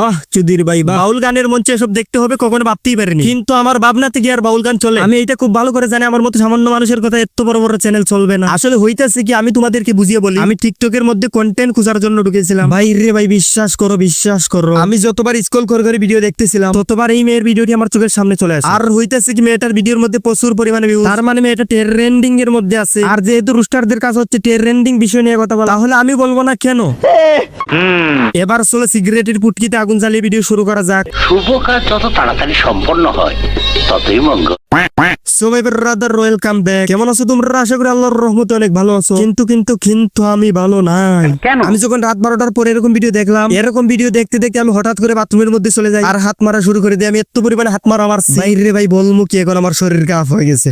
বাহ চুদির ভাই বাহ। বাউল গানের মঞ্চে এসব দেখতে হবে কখনো ভাবতেই পারিনি। কিন্তু আমার ভাবনাতে কি আর বাউল গান চলে? আমি এটা খুব ভালো করে জানি আমার মতো সামান্য মানুষের কথা এত বড় বড় চ্যানেল চলবে না। আসলে হইতাছে কি আমি তোমাদেরকে বুঝিয়ে বলি আমি টিকটকের মধ্যে কন্টেন্ট খোঁজার জন্য ঢুকেছিলাম। ভাই রে ভাই বিশ্বাস করো বিশ্বাস করো। আমি যতবার স্ক্রল করে করে ভিডিও দেখতেছিলাম ততবার এই মেয়ের ভিডিওটি আমার চোখের সামনে চলে আসে। আর হইতাছে কি মেয়েটার ভিডিওর মধ্যে প্রচুর পরিমাণে ভিউ তার মানে মেয়েটা ট্রেন্ডিং এর মধ্যে আছে। আর যেহেতু রুস্টারদের কাছে হচ্ছে ট্রেন্ডিং বিষয় নিয়ে কথা বলা তাহলে আমি বলব না কেন? এবার চলে সিগারেটের পুটকিতে আগুন জ্বালিয়ে ভিডিও শুরু করা যাক। শুভ কাজ যত তাড়াতাড়ি সম্পন্ন হয় ততই মঙ্গল। So my brother welcome back কেমন আছো তোমরা? আশা করি আল্লাহর রহমতে অনেক ভালো আছো। কিন্তু কিন্তু কিন্তু আমি ভালো নাই। আমি যখন রাত বারোটার পরে এরকম ভিডিও দেখলাম এরকম ভিডিও দেখতে দেখতে আমি হঠাৎ করে বাথরুমের মধ্যে চলে যাই। আর হাত মারা শুরু করে দিই আমি এত পরিমাণে হাত মারা আমার ভাই রে ভাই বলমু কি এখন আমার শরীর কাফ হয়ে গেছে।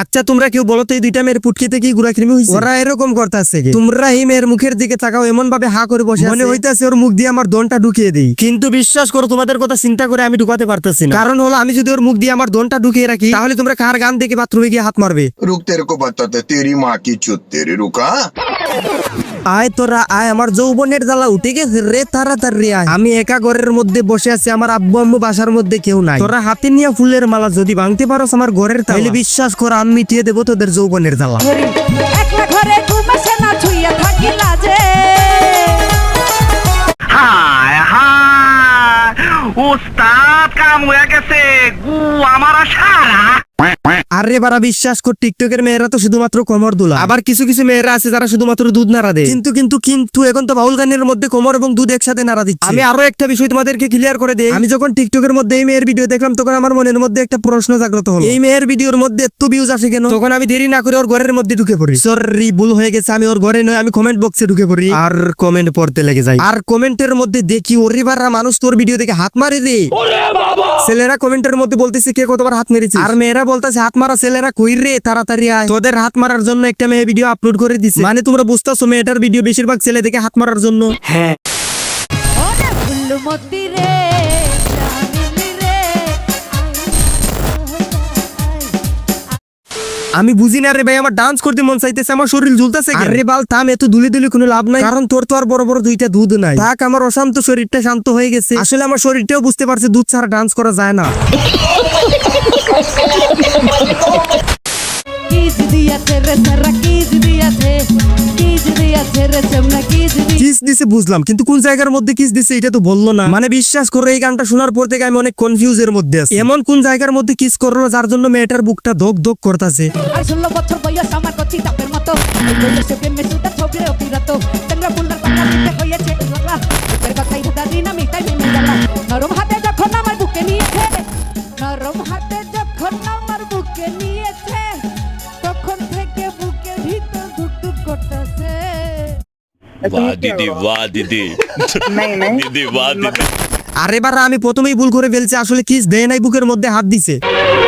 আচ্ছা তোমরা কেউ বলো তো এই দুইটা মেয়ের পুটকিতে কি গুড়া কৃমি হইছে? ওরা এরকম করতেছে তোমরা এই মেয়ের মুখের দিকে তাকাও এমন ভাবে হা করে বসে মনে হইতাছে ওর মুখ দিয়ে আমার দনটা ঢুকিয়ে দেই। কিন্তু বিশ্বাস করো তোমাদের কথা চিন্তা করে আমি ঢুকাতে পারতেছি না। কারণ হলো আমি যদি ওর মুখ দিয়ে আমার দনটা ঢুকিয়ে রাখি তাহলে তোমরা কার গান দেখে বাথরুমে গিয়ে হাত মারবে? রুক তেরে কো বাতাতে তেরি মা কি চুত তেরি রুকা। আয় তোরা আয় আমার যৌবনের জ্বালা উঠে গেছে রে তাড়াতাড়ি আয়। আমি একা ঘরের মধ্যে বসে আছি আমার আব্বু আম্মু বাসার মধ্যে কেউ নাই। তোরা হাতে নিয়ে ফুলের মালা যদি ভাঙতে পারো আমার ঘরের তাহলে বিশ্বাস কর আমি মিটিয়ে দেবো তোদের যৌবনের জ্বালা। একলা ঘরে ঘুমাসে না ছুইয়া হায় হায় কাম হয়ে গেছে গু আমার সারা আরে বারা বিশ্বাস কর টিকটকের মেয়েরা তো শুধুমাত্র কোমর দুলা আবার কিছু কিছু মেয়েরা আছে যারা শুধুমাত্র দুধ নাড়া দেয়। কিন্তু কিন্তু কিন্তু এখন তো বাউল গানের মধ্যে কোমর এবং দুধ একসাথে নাড়া দিচ্ছে। আমি আরও একটা বিষয় তোমাদেরকে ক্লিয়ার করে দেই। আমি যখন টিকটকের মধ্যে এই মেয়ের ভিডিও দেখলাম তখন আমার মনের মধ্যে একটা প্রশ্ন জাগ্রত হলো। এই মেয়ের ভিডিওর মধ্যে এত ভিউজ আসে কেন? তখন আমি দেরি না করে ওর ঘরের মধ্যে ঢুকে পড়ি। সরি ভুল হয়ে গেছে আমি ওর ঘরে নয় আমি কমেন্ট বক্সে ঢুকে পড়ি। আর কমেন্ট পড়তে লেগে যাই আর কমেন্টের মধ্যে দেখি ওরে বারা মানুষ তোর ভিডিও দেখে হাত মারে রে। ছেলেরা কমেন্টের মধ্যে বলতেছে কে কতবার হাত মেরেছে আর মেয়েরা বলতেছে হাত মারা ছেলেরা কই রে তাড়াতাড়ি আয়। তোদের হাত মারার জন্য একটা মেয়ে ভিডিও আপলোড করে দিছে। মানে তোমরা বুঝতেছো মেয়েটার ভিডিও বেশিরভাগ ছেলে দেখে হাত মারার জন্য। হ্যাঁ। ফুলমতি রে। আমি বুঝি না রে ভাই আমার ডান্স করতে মন চাইতেছে আমার শরীর ঝুলতেছে আরে বাল থাম এত দুলি দুলি কোনো লাভ নাই। কারণ তোর তো আর বড় বড় দুইটা দুধ নাই। থাক আমার অশান্ত শরীরটা শান্ত হয়ে গেছে। আসলে আমার শরীরটাও বুঝতে পারছে দুধ ছাড়া ডান্স করা যায় না। বুঝলাম, কিন্তু কোন জায়গার মধ্যে কিস দিছে এটা তো বলল না। মানে বিশ্বাস করে, এই গানটা শোনার পর থেকে আমি অনেক কনফিউজ এর মধ্যে আছি। এমন কোন জায়গার মধ্যে কিস করল যার জন্য মেয়েটার বুকটা ধক ধক করতেছে? আর ষোলো বছর বয়স আমার কচি মতো। তখন থেকে বুকের ভিতর ধুক ধুক করতেছে वाह दीदी वाह दीदी दीदी वाह दीदी আরে বারা আমি প্রথমেই ভুল করে ফেলছি আসলে কিস দেয় নাই বুকের মধ্যে হাত দিছে।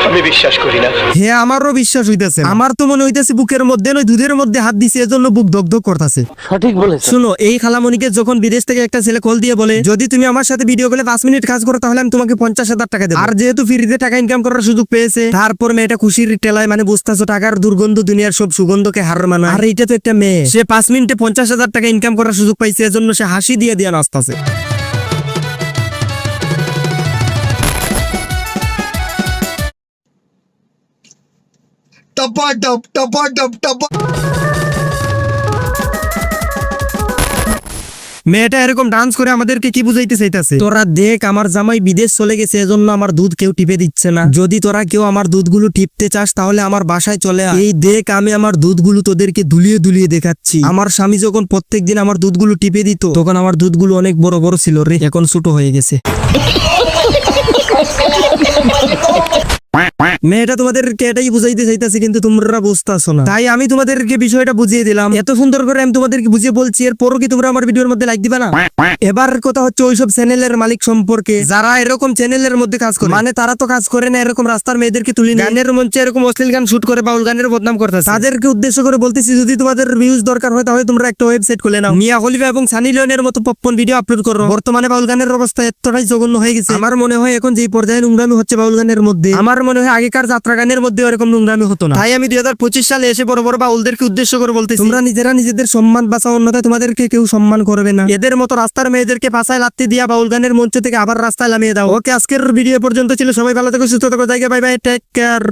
আমি বিশ্বাস করি না। হে আমারও বিশ্বাস হইতেছে। আমার তো মনে হইতেছে বুকের মধ্যে নয় দুধের মধ্যে হাত দিছে এজন্য বুক ধক ধক করতেছে। সঠিক বলেছ শুনো এই খালামণিকে যখন বিদেশ থেকে একটা ছেলে কল দিয়ে বলে যদি তুমি আমার সাথে ভিডিও কলে পাঁচ মিনিট কাজ করো তাহলে আমি তোমাকে পঞ্চাশ হাজার টাকা দেবো। আর যেহেতু ফ্রিতে টাকা ইনকাম করার সুযোগ পেয়েছে তারপর মেয়েটা খুশির টেলায় মানে বুঝতেছো টাকার দুর্গন্ধ দুনিয়ার সব সুগন্ধকে হার মানা আর এটা তো একটা মেয়ে। সে পাঁচ মিনিটে পঞ্চাশ হাজার টাকা ইনকাম করার সুযোগ পাইছে এজন্য সে হাসি দিয়ে দিয়ে নাচতেছে। টপা টপ টপা টপ টপা মেয়েটা এরকম ডান্স করে আমাদেরকে কি বুঝাইতে চাইতেছে? তোরা দেখ, আমার জামাই বিদেশ চলে গেছে, এজন্য আমার দুধ কেউ টিপে দিচ্ছে না। যদি তোরা কেউ আমার দুধগুলো টিপতে চাস, তাহলে আমার বাসায় চলে এই দেখ, আমি আমার দুধগুলো তোদেরকে দুলিয়ে দুলিয়ে দেখাচ্ছি। আমার স্বামী যখন প্রত্যেকদিন আমার দুধগুলো টিপে দিত, তখন আমার দুধগুলো অনেক বড় বড় ছিল রে, এখন ছোট হয়ে গেছে। মেয়েটা তোমাদেরকে এটাই বুঝাইতে চাইতেছে, কিন্তু তোমরা বুঝতেছো না। তাই আমি তোমাদেরকে বিষয়টা বুঝিয়ে দিলাম। এত সুন্দর করে আমি তোমাদেরকে বুঝিয়ে বলছি, এরপরও কি তোমরা আমার ভিডিওর মধ্যে লাইক দিবা না? এবার কথা হচ্ছে ওইসব চ্যানেলের মালিক সম্পর্কে। যারা এরকম চ্যানেলের মধ্যে কাজ করে মানে তারা তো কাজ করে না, এরকম রাস্তার মেয়েদেরকে তুলি গানের মঞ্চে এরকম অশ্লীল গান শুট করে বাউল গানের বদনাম করতেছে। তাদেরকে উদ্দেশ্য করে বলতেছি, যদি তোমাদের ভিউজ দরকার হয়, তাহলে তোমরা একটা ওয়েবসাইট খুলে নাও। মিয়া হলিফা এবং সানি লিওনের মতো পপ্পন ভিডিও আপলোড করো। বর্তমানে বাউল গানের অবস্থা এতটাই জঘন্য হয়ে গেছে। আমার মনে হয় এখন যে পর্যায়ে নোংরামি হচ্ছে বাউল গানের মধ্যে, আমার মনে হয় আগে আগেরকার যাত্রা গানের মধ্যে এরকম নোংরামি হতো না। তাই আমি দুই হাজার পঁচিশ সালে এসে বড় বড় বাউলদেরকে উদ্দেশ্য করে বলতে তোমরা নিজেরা নিজেদের সম্মান বাঁচাও অন্যথায় তোমাদেরকে কেউ সম্মান করবে না। এদের মতো রাস্তার মেয়েদেরকে পাশায় লাত্তি দিয়া বাউল গানের মঞ্চ থেকে আবার রাস্তায় নামিয়ে দাও। ওকে আজকের ভিডিও পর্যন্ত ছিল। সবাই ভালো থেকে সুস্থ থাকো। জায়গা বাই বাই টেক কেয়ার